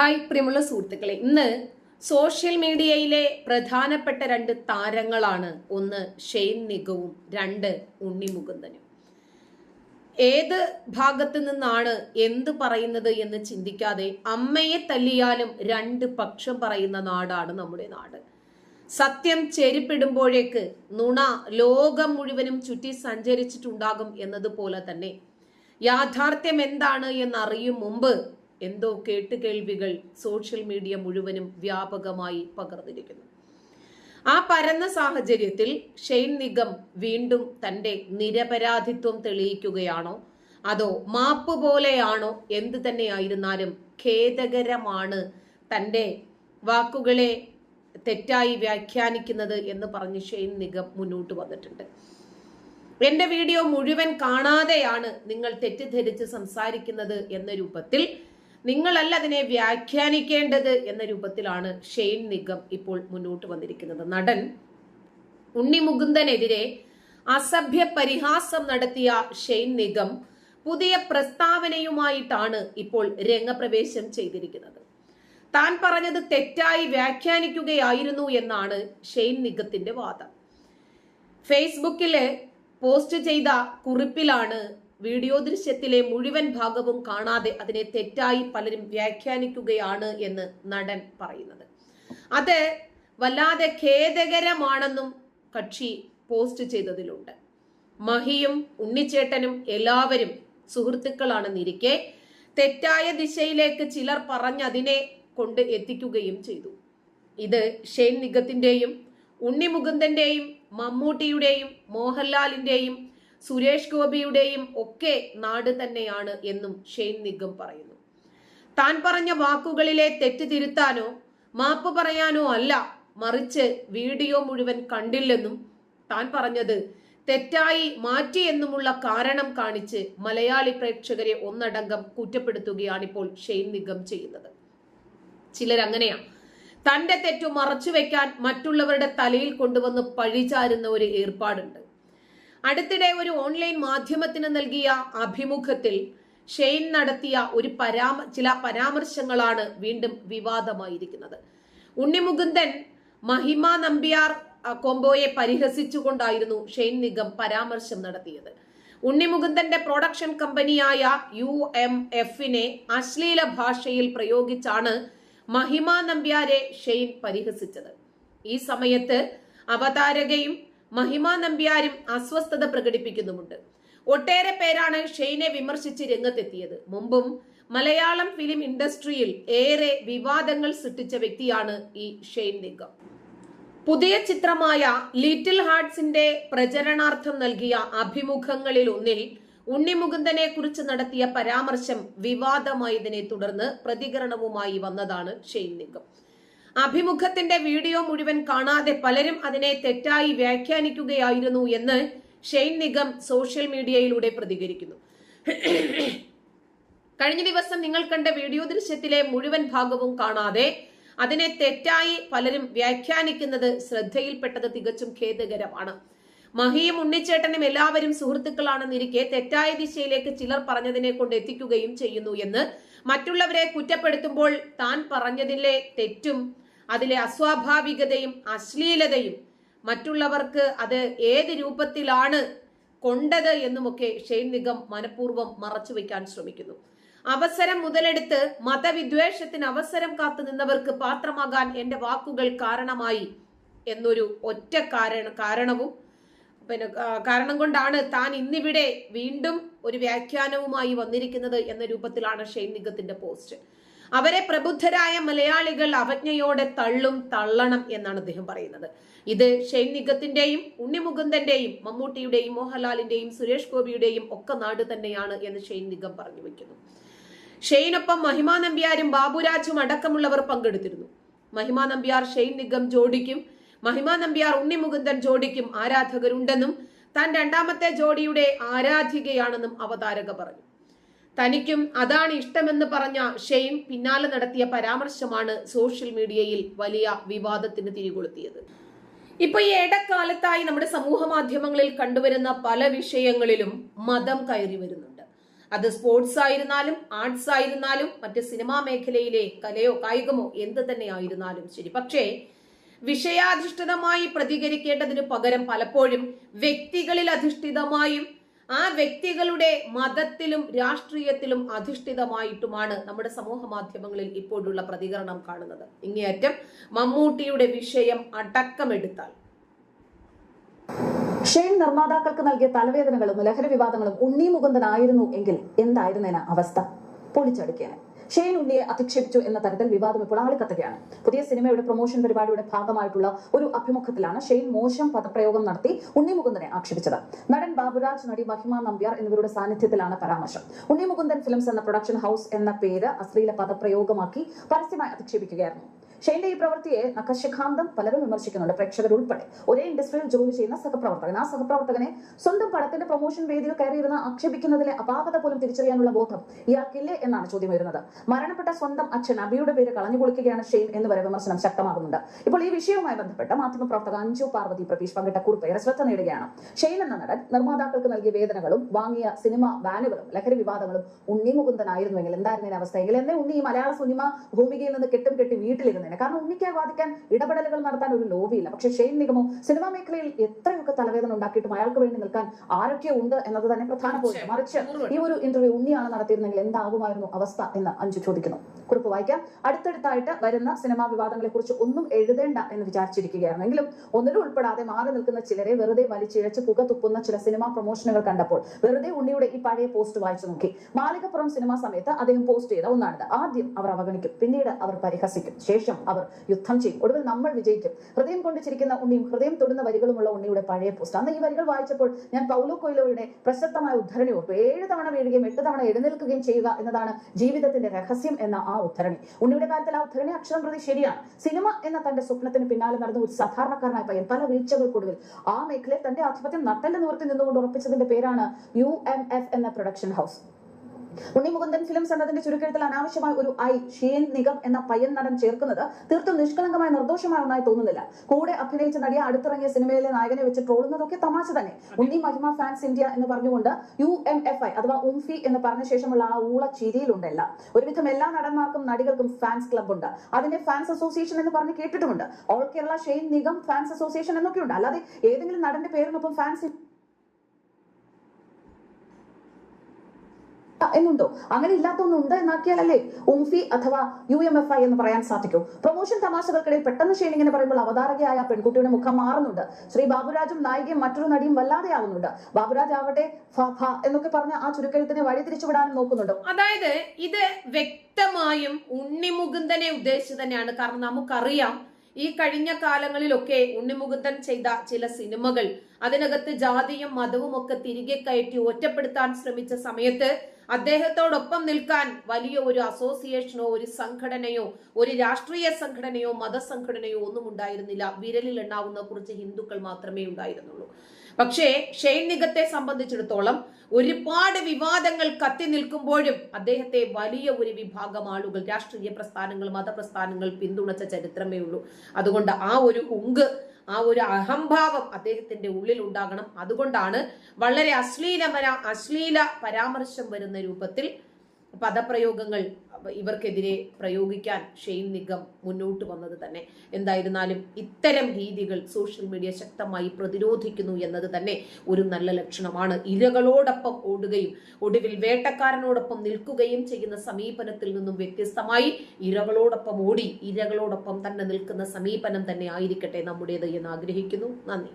Hi പ്രിയമുള്ള സുഹൃത്തുക്കളെ. ഇന്ന് സോഷ്യൽ മീഡിയയിലെ പ്രധാനപ്പെട്ട രണ്ട് താരങ്ങളാണ്. ഒന്ന് ഷെയ്ൻ നിഗവും രണ്ട് ഉണ്ണി മുകുന്ദനും. ഏത് ഭാഗത്ത് നിന്നാണ് എന്ത് പറയുന്നത് എന്ന് ചിന്തിക്കാതെ അമ്മയെ തല്ലിയാലും രണ്ട് പക്ഷം പറയുന്ന നാടാണ് നമ്മുടെ നാട്. സത്യം ചെരുപ്പിടുമ്പോഴേക്ക് നുണ ലോകം മുഴുവനും ചുറ്റി സഞ്ചരിച്ചിട്ടുണ്ടാകും എന്നതുപോലെ തന്നെ യാഥാർത്ഥ്യം എന്താണ് എന്നറിയും മുമ്പ് എന്തോ കേട്ടുകേൾവികൾ സോഷ്യൽ മീഡിയ മുഴുവനും വ്യാപകമായി പകർന്നിരിക്കുന്നു. ആ പരന്ന സാഹചര്യത്തിൽ ഷെയ്ൻ നിഗം വീണ്ടും തന്റെ നിരപരാധിത്വം തെളിയിക്കുകയാണോ? അതോ മാപ്പ് പോലെയാണോ? എന്ത് തന്നെയായിരുന്നാലും ഖേദകരമാണ് തന്റെ വാക്കുകളെ തെറ്റായി വ്യാഖ്യാനിക്കുന്നത് എന്ന് പറഞ്ഞ് ഷെയ്ൻ നിഗം മുന്നോട്ട് വന്നിട്ടുണ്ട്. എന്റെ വീഡിയോ മുഴുവൻ കാണാതെയാണ് നിങ്ങൾ തെറ്റിദ്ധരിച്ച് സംസാരിക്കുന്നത് എന്ന രൂപത്തിൽ നിങ്ങളല്ല അതിനെ വ്യാഖ്യാനിക്കേണ്ടത് എന്ന രൂപത്തിലാണ് ഷെയ്ൻ നിഗം ഇപ്പോൾ മുന്നോട്ട് വന്നിരിക്കുന്നത്. നടൻ ഉണ്ണി മുകുന്ദനെതിരെ അസഭ്യ പരിഹാസം നടത്തിയ ഷെയ്ൻ നിഗം പുതിയ പ്രസ്താവനയുമായിട്ടാണ് ഇപ്പോൾ രംഗപ്രവേശം ചെയ്തിരിക്കുന്നത്. താൻ പറഞ്ഞത് തെറ്റായി വ്യാഖ്യാനിക്കുകയായിരുന്നു എന്നാണ് ഷെയ്ൻ നിഗത്തിന്റെ വാദം. ഫേസ്ബുക്കിൽ പോസ്റ്റ് ചെയ്ത കുറിപ്പിലാണ് വീഡിയോ ദൃശ്യത്തിലെ മുഴുവൻ ഭാഗവും കാണാതെ അതിനെ തെറ്റായി പലരും വ്യാഖ്യാനിക്കുകയാണ് എന്ന് നടൻ പറയുന്നത്. അത് വല്ലാതെ ഖേദകരമാണെന്നും കക്ഷി പോസ്റ്റ് ചെയ്തതിലുണ്ട്. മഹിയും ഉണ്ണിച്ചേട്ടനും എല്ലാവരും സുഹൃത്തുക്കളാണെന്നിരിക്കെ തെറ്റായ ദിശയിലേക്ക് ചിലർ പറഞ്ഞതിനെ കൊണ്ട് എത്തിക്കുകയും ചെയ്തു. ഇത് ഷെയ്ൻ നിഗത്തിന്റെയും ഉണ്ണി മുകുന്ദന്റെയും മമ്മൂട്ടിയുടെയും മോഹൻലാലിന്റെയും സുരേഷ് ഗോപിയുടെയും ഒക്കെ നാട് തന്നെയാണ് എന്നും ഷെയ്ൻ നിഗം പറയുന്നു. താൻ പറഞ്ഞ വാക്കുകളിലെ തെറ്റ് തിരുത്താനോ മാപ്പ് പറയാനോ അല്ല മറിച്ച് വീഡിയോ മുഴുവൻ കണ്ടില്ലെന്നും താൻ പറഞ്ഞത് തെറ്റായി മാറ്റി എന്നുമുള്ള കാരണം കാണിച്ച് മലയാളി പ്രേക്ഷകരെ ഒന്നടങ്കം കുറ്റപ്പെടുത്തുകയാണിപ്പോൾ ഷെയ്ൻ നിഗം ചെയ്യുന്നത്. ചിലരങ്ങനെയാണ് തന്റെ തെറ്റു മറച്ചു വെക്കാൻ മറ്റുള്ളവരുടെ തലയിൽ കൊണ്ടുവന്ന് പഴിചാരുന്ന ഒരു ഏർപ്പാടുണ്ട്. അടുത്തിടെ ഒരു ഓൺലൈൻ മാധ്യമത്തിന് നൽകിയ അഭിമുഖത്തിൽ ഷെയ്ൻ നടത്തിയ ഒരു പരാമ ചില പരാമർശങ്ങളാണ് വീണ്ടും വിവാദമായിരിക്കുന്നത്. ഉണ്ണിമുകുന്ദൻ മഹിമ നമ്പ്യാർ കൊമ്പോയെ പരിഹസിച്ചുകൊണ്ടായിരുന്നു ഷെയ്ൻ നിഗം പരാമർശം നടത്തിയത്. ഉണ്ണിമുകുന്ദന്റെ പ്രൊഡക്ഷൻ കമ്പനിയായ യു എം എഫിനെ അശ്ലീല ഭാഷയിൽ പ്രയോഗിച്ചാണ് മഹിമ നമ്പ്യാരെ ഷെയ്ൻ പരിഹസിച്ചത്. ഈ സമയത്ത് അവതാരകയും മഹിമ നമ്പ്യാരും അസ്വസ്ഥത പ്രകടിപ്പിക്കുന്നുമുണ്ട്. ഒട്ടേറെ പേരാണ് ഷെയ്നെ വിമർശിച്ച് രംഗത്തെത്തിയത്. മുമ്പും മലയാളം ഫിലിം ഇൻഡസ്ട്രിയിൽ ഏറെ വിവാദങ്ങൾ സൃഷ്ടിച്ച വ്യക്തിയാണ് ഈ ഷെയ്ൻ നിഗം പുതിയ ചിത്രമായ ലിറ്റിൽ ഹാർട്സിന്റെ പ്രചരണാർത്ഥം നൽകിയ അഭിമുഖങ്ങളിൽ ഒന്നിൽ ഉണ്ണിമുകുന്ദനെ കുറിച്ച് നടത്തിയ പരാമർശം വിവാദമായതിനെ തുടർന്ന് പ്രതികരണവുമായി വന്നതാണ് ഷെയ്ൻ നിഗം അഭിമുഖത്തിന്റെ വീഡിയോ മുഴുവൻ കാണാതെ പലരും അതിനെ തെറ്റായി വ്യാഖ്യാനിക്കുകയായിരുന്നു എന്ന് ഷെയ്ൻ നിഗം സോഷ്യൽ മീഡിയയിലൂടെ പ്രതികരിക്കുന്നു. കഴിഞ്ഞ ദിവസം നിങ്ങൾ കണ്ട വീഡിയോ ദൃശ്യത്തിലെ മുഴുവൻ ഭാഗവും കാണാതെ അതിനെ തെറ്റായി പലരും വ്യാഖ്യാനിക്കുന്നത് ശ്രദ്ധയിൽപ്പെട്ടത് തികച്ചും ഖേദകരമാണ്. മഹിയും ഉണ്ണിച്ചേട്ടനും എല്ലാവരും സുഹൃത്തുക്കളാണെന്നിരിക്കെ തെറ്റായ ദിശയിലേക്ക് ചിലർ പറഞ്ഞതിനെ കൊണ്ട് എത്തിക്കുകയും ചെയ്യുന്നു എന്ന് മറ്റുള്ളവരെ കുറ്റപ്പെടുത്തുമ്പോൾ താൻ പറഞ്ഞതിലെ തെറ്റും അതിലെ അസ്വാഭാവികതയും അശ്ലീലതയും മറ്റുള്ളവർക്ക് അത് ഏത് രൂപത്തിലാണ് കൊണ്ടത് എന്നുമൊക്കെ ഷെയ്ൻ നിഗം മനഃപൂർവം മറച്ചു വയ്ക്കാൻ ശ്രമിക്കുന്നു. അവസരം മുതലെടുത്ത് മതവിദ്വേഷത്തിന് അവസരം കാത്തു നിന്നവർക്ക് പാത്രമാകാൻ എന്റെ വാക്കുകൾ കാരണമായി എന്നൊരു ഒറ്റ കാരണ കാരണവും പിന്നെ കാരണം കൊണ്ടാണ് താൻ ഇന്നിവിടെ വീണ്ടും ഒരു വ്യാഖ്യാനവുമായി വന്നിരിക്കുന്നത് എന്ന രൂപത്തിലാണ് ഷെയ്ൻ നിഗത്തിന്റെ പോസ്റ്റ്. അവരെ പ്രബുദ്ധരായ മലയാളികൾ അവജ്ഞയോടെ തള്ളും തള്ളണം എന്നാണ് അദ്ദേഹം പറയുന്നത്. ഇത് ഷെയ്ൻ നിഗത്തിന്റെയും ഉണ്ണിമുകുന്ദന്റെയും മമ്മൂട്ടിയുടെയും മോഹൻലാലിന്റെയും സുരേഷ് ഗോപിയുടെയും ഒക്കെ നാട് തന്നെയാണ് എന്ന് ഷെയ്ൻ നിഗം പറഞ്ഞു വെക്കുന്നു. ഷെയ്നൊപ്പം മഹിമാ നമ്പ്യാരും ബാബുരാജും അടക്കമുള്ളവർ പങ്കെടുത്തിരുന്നു. മഹിമാ നമ്പ്യാർ ഷെയ്ൻ നിഗം ജോഡിക്കും മഹിമാ നമ്പ്യാർ ഉണ്ണിമുകുന്ദൻ ജോഡിക്കും ആരാധകരുണ്ടെന്നും താൻ രണ്ടാമത്തെ ജോഡിയുടെ ആരാധികയാണെന്നും അവതാരക പറഞ്ഞു. തനിക്കും അതാണ് ഇഷ്ടമെന്ന് പറഞ്ഞ ഷെയ്ൻ പിന്നാലെ നടത്തിയ പരാമർശമാണ് സോഷ്യൽ മീഡിയയിൽ വലിയ വിവാദത്തിന് തിരികൊളുത്തിയത്. ഇപ്പൊ ഈ ഇടക്കാലത്തായി നമ്മുടെ സമൂഹ മാധ്യമങ്ങളിൽ കണ്ടുവരുന്ന പല വിഷയങ്ങളിലും മതം കയറി വരുന്നുണ്ട്. അത് സ്പോർട്സ് ആയിരുന്നാലും ആർട്സ് ആയിരുന്നാലും മറ്റ് സിനിമാ മേഖലയിലെ കലയോ കായികമോ എന്ത് തന്നെ ആയിരുന്നാലും ശരി. പക്ഷേ വിഷയാധിഷ്ഠിതമായി പ്രതികരിക്കേണ്ടതിന് പകരം പലപ്പോഴും വ്യക്തികളിൽ അധിഷ്ഠിതമായും ആ വ്യക്തികളുടെ മതത്തിലും രാഷ്ട്രീയത്തിലും അധിഷ്ഠിതമായിട്ടുമാണ് നമ്മുടെ സമൂഹ മാധ്യമങ്ങളിൽ ഇപ്പോഴുള്ള പ്രതികരണം കാണുന്നത്. ഇങ്ങേയറ്റം മമ്മൂട്ടിയുടെ വിഷയം അടക്കമെടുത്താൽ. ഷെയ്ൻ നിർമ്മാതാക്കൾക്ക് നൽകിയ തലവേദനകളും ലഹരി വിവാദങ്ങളും ഉണ്ണി മുകുന്ദനായിരുന്നു എങ്കിൽ എന്തായിരുന്നേന അവസ്ഥ? പൊളിച്ചടുക്കിയാണ് ഷെയ്ൻ ഉണ്ണിയെ അധിക്ഷേപിച്ചു എന്ന തരത്തിൽ വിവാദം ഇപ്പോൾ ആളിക്കത്തുകയാണ്. പുതിയ സിനിമയുടെ പ്രൊമോഷൻ പരിപാടിയുടെ ഭാഗമായിട്ടുള്ള ഒരു അഭിമുഖത്തിലാണ് ഷെയ്ൻ മോശം പദപ്രയോഗം നടത്തി ഉണ്ണി മുകുന്ദനെ ആക്ഷേപിച്ചത്. നടൻ ബാബുരാജ് നടി മഹിമ നമ്പ്യാർ എന്നിവരുടെ സാന്നിധ്യത്തിലാണ് പരാമർശം. ഉണ്ണി മുകുന്ദൻ ഫിലിംസ് എന്ന പ്രൊഡക്ഷൻ ഹൗസ് എന്ന പേര് അശ്ലീല പദപ്രയോഗമാക്കി പരസ്യമായി അധിക്ഷേപിക്കുകയായിരുന്നു. ഷെയ്ന്റെ ഈ പ്രവൃത്തിയെ നഖശിഖാന്തം പലരും വിമർശിക്കുന്നുണ്ട് പ്രേക്ഷകർ ഉൾപ്പെടെ. ഒരേ ഇൻഡസ്ട്രിയിൽ ജോലി ചെയ്യുന്ന സഹപ്രവർത്തകൻ. ആ സഹപ്രവർത്തകനെ സ്വന്തം പടത്തിന്റെ പ്രൊമോഷൻ വേദിയിൽ കയറിയിരുന്ന ആക്ഷേപിക്കുന്നതിലെ അപാകത പോലും തിരിച്ചറിയാനുള്ള ബോധം ഇയാൾക്കില്ലേ എന്നാണ് ചോദ്യം വരുന്നത് മരണപ്പെട്ട സ്വന്തം അച്ഛൻ അബിയുടെ പേര് കളഞ്ഞു കുളിക്കുകയാണ് ഷെയ്ൻ എന്ന് വരെ വിമർശനം ശക്തമാകുന്നുണ്ട്. ഇപ്പോൾ ഈ വിഷയവുമായി ബന്ധപ്പെട്ട് മാധ്യമപ്രവർത്തക അഞ്ജു പാർവതി പ്രതീഷ് പങ്കിട്ട കുറിപ്പ് ഏറെ ശ്രദ്ധ നേടുകയാണ്. ഷെയ്ൻ എന്ന നടൻ നിർമ്മാതാക്കൾക്ക് നൽകിയ വേദനകളും വാങ്ങിയ സിനിമ ബാനുകളും ലഹരി വിവാദങ്ങളും ഉണ്ണി മുകുന്ദനായിരുന്നുവെങ്കിൽ എന്തായിരുന്നു അവസ്ഥ? എങ്കിൽ എന്നെ ഉണ്ണി ഈ മലയാള സിനിമ ഭൂമികയിൽ നിന്ന് കെട്ടും കെട്ടി വീട്ടിലിരുന്നേനെ കാരണം ഉണ്ണിക്കായി വാദിക്കാൻ ഇടപെടലുകൾ നടത്താൻ ഒരു ലോബിയില്ല. പക്ഷേ ഷെയ്ൻ നിഗമോ സിനിമാ മേഖലയിൽ എത്രയൊക്കെ തലവേദന ഉണ്ടാക്കിയിട്ടും അയാൾക്ക് വേണ്ടി നിൽക്കാൻ ആരൊക്കെ ഉണ്ട് എന്നത് തന്നെ പ്രധാന പോയിന്റ് മറിച്ച് ഈ ഒരു ഇന്റർവ്യൂ ഉണ്ണിയാണ് നടത്തിയിരുന്നെങ്കിൽ എന്താകുമായിരുന്നു അവസ്ഥ എന്ന് അഞ്ചു ചോദിക്കുന്നു. കുറിപ്പ് വായിക്കാം. അടുത്തടുത്തായിട്ട് വരുന്ന സിനിമാ വിവാദങ്ങളെ കുറിച്ച് ഒന്നും എഴുതേണ്ട എന്ന് വിചാരിച്ചിരിക്കുകയായിരുന്നു എങ്കിലും ഒന്നിലും ഉൾപ്പെടാതെ മാറി നിൽക്കുന്ന ചിലരെ വെറുതെ വലിച്ചിഴച്ച് പുക തുപ്പുന്ന ചില സിനിമാ പ്രൊമോഷനുകൾ കണ്ടപ്പോൾ വെറുതെ ഉണ്ണിയുടെ ഈ പഴയ പോസ്റ്റ് വായിച്ചു നോക്കി. മാളികപ്പുറം സിനിമാ സമയത്ത് അദ്ദേഹം പോസ്റ്റ് ചെയ്ത ഒന്നാണിത്. ആദ്യം അവർ അവഗണിക്കും. പിന്നീട് അവർ പരിഹസിക്കും. ശേഷം അവർ യുദ്ധം ചെയ്യും. ഒടുവിൽ നമ്മൾ വിജയിക്കും. ഹൃദയം കൊണ്ട് ചിരിക്കുന്ന ഉണ്ണിയും ഹൃദയം തൊടുന്ന വരികളുമുള്ള ഉണ്ണിയുടെ പഴയ പോസ്റ്റ് അന്ന് ഈ വരികൾ വായിച്ചപ്പോൾ ഞാൻ പൗലോ കൊയിലോയുടെ പ്രശസ്തമായ ഉദ്ധരണി ഓർത്തു. ഏഴ് തവണ വീഴുകയും എട്ട് തവണ എഴുന്നേൽക്കുകയും ചെയ്യുക എന്നതാണ് ജീവിതത്തിന്റെ രഹസ്യം എന്ന ആ ഉദ്ധരണി. ഉണ്ണിയുടെ കാര്യത്തിൽ ആ ഉദ്ധരണി അക്ഷരം പ്രതി ശരിയാണ്. സിനിമ എന്ന തന്റെ സ്വപ്നത്തിന് പിന്നാലെ നടന്ന ഒരു സാധാരണക്കാരനായ പയ്യൻ പല വീഴ്ചകൾക്കൊടുവിൽ ആ മേഖലയിൽ തന്റെ ആധിപത്യം നട്ടൽ നിവർത്തി നിന്നുകൊണ്ട് ഉറപ്പിച്ചതിന്റെ പേരാണ് യു എം എഫ് എന്ന production house. Unni Mukundan films എന്നതിന്റെ ചുരുക്കെഴുത്തിൽ അനാവശ്യമായ ഒരു ഐ ഷീൻ നിഗം എന്ന പയ്യൻ നടൻ ചേർക്കുന്നത് തീർത്തും നിഷ്കളങ്കമായ നിർദോഷമായ ഒന്നായി തോന്നുന്നില്ല. കൂടെ അഭിനയിച്ച നടിയെ അടുത്തിറങ്ങിയ സിനിമയിലെ നായകനെ വെച്ച് ട്രോളുന്നതൊക്കെ തമാശ തന്നെ. ഉണ്ണി മഹിമ ഫാൻസ് ഇന്ത്യ എന്ന് പറഞ്ഞുകൊണ്ട് യു എം എഫ് ഐ അഥവാ ഉംഫി എന്ന് പറഞ്ഞ ശേഷമുള്ള ആ ഊള ചിരിയിലുണ്ടല്ല ഒരുവിധം എല്ലാ നടന്മാർക്കും നടികൾക്കും ഫാൻസ് ക്ലബ് ഉണ്ട് അതിനെ ഫാൻസ് അസോസിയേഷൻ എന്ന് പറഞ്ഞ് കേട്ടിട്ടുമുണ്ട്. All Kerala Shane Nigam fans association എന്നൊക്കെ ഉണ്ട് അല്ലാതെ ഏതെങ്കിലും നടന്റെ പേരിനൊപ്പം ഫാൻസ് എന്നുണ്ടോ? അങ്ങനെ ഇല്ലാത്തൊന്നും ഉണ്ട് എന്നാക്കിയാലല്ലേ ഉംഫി അഥവാ യു എം എഫ് ഐ എന്ന് പറയാൻ സാധിക്കൂ. പ്രൊമോഷൻ തമാശകൾക്കിടയിൽ പെട്ടെന്ന് ഷെയ്ൻ ഇങ്ങനെ പറയുമ്പോൾ അവതാരകയായ പെൺകുട്ടിയുടെ മുഖം മാറുന്നുണ്ട്. ശ്രീ ബാബുരാജും നായികയും മറ്റൊരു നടിയും വല്ലാതെ ആവുന്നുണ്ട് ബാബുരാജ് ആവട്ടെ എന്നൊക്കെ പറഞ്ഞ ആ ചുരുക്കെഴുത്തിനെ വഴി തിരിച്ചുവിടാനും നോക്കുന്നുണ്ടോ. അതായത് ഇത് വ്യക്തമായും ഉണ്ണിമുകുന്ദനെ ഉദ്ദേശിച്ച് തന്നെയാണ്. കാരണം നമുക്കറിയാം ഈ കഴിഞ്ഞ കാലങ്ങളിലൊക്കെ ഉണ്ണിമുകുന്ദൻ ചെയ്ത ചില സിനിമകൾ അതിനകത്ത് ജാതിയും മതവും ഒക്കെ തിരികെ കയറ്റി ഒറ്റപ്പെടുത്താൻ ശ്രമിച്ച സമയത്ത് അദ്ദേഹത്തോടൊപ്പം നിൽക്കാൻ വലിയ ഒരു അസോസിയേഷനോ ഒരു സംഘടനയോ ഒരു രാഷ്ട്രീയ സംഘടനയോ മതസംഘടനയോ ഒന്നും ഉണ്ടായിരുന്നില്ല. വിരലിൽ എണ്ണാവുന്ന കുറച്ച് ഹിന്ദുക്കൾ മാത്രമേ ഉണ്ടായിരുന്നുള്ളൂ. പക്ഷേ ഷെയ്ൻ നിഗത്തെ സംബന്ധിച്ചിടത്തോളം ഒരുപാട് വിവാദങ്ങൾ കത്തി നിൽക്കുമ്പോഴും അദ്ദേഹത്തെ വലിയ ഒരു വിഭാഗം ആളുകൾ രാഷ്ട്രീയ പ്രസ്ഥാനങ്ങൾ മതപ്രസ്ഥാനങ്ങൾ പിന്തുണച്ച ചരിത്രമേ ഉള്ളൂ. അതുകൊണ്ട് ആ ഒരു ഉങ്ക് ആ ഒരു അഹംഭാവം അദ്ദേഹത്തിന്റെ ഉള്ളിൽ ഉണ്ടാകണം. അതുകൊണ്ടാണ് വളരെ അശ്ലീലമര അശ്ലീല പരാമർശം വരുന്ന രൂപത്തിൽ പദപ്രയോഗങ്ങൾ ഇവർക്കെതിരെ പ്രയോഗിക്കാൻ ഷെയ്ൻ നിഗം മുന്നോട്ട് വന്നത് തന്നെ. എന്തായിരുന്നാലും ഇത്തരം രീതികൾ സോഷ്യൽ മീഡിയ ശക്തമായി പ്രതിരോധിക്കുന്നു എന്നത് തന്നെ ഒരു നല്ല ലക്ഷണമാണ്. ഇരകളോടൊപ്പം ഓടുകയും ഒടുവിൽ വേട്ടക്കാരനോടൊപ്പം നിൽക്കുകയും ചെയ്യുന്ന സമീപനത്തിൽ നിന്നും വ്യത്യസ്തമായി ഇരകളോടൊപ്പം ഓടി ഇരകളോടൊപ്പം തന്നെ നിൽക്കുന്ന സമീപനം തന്നെ ആയിരിക്കട്ടെ നമ്മുടേത് എന്ന് ആഗ്രഹിക്കുന്നു. നന്ദി.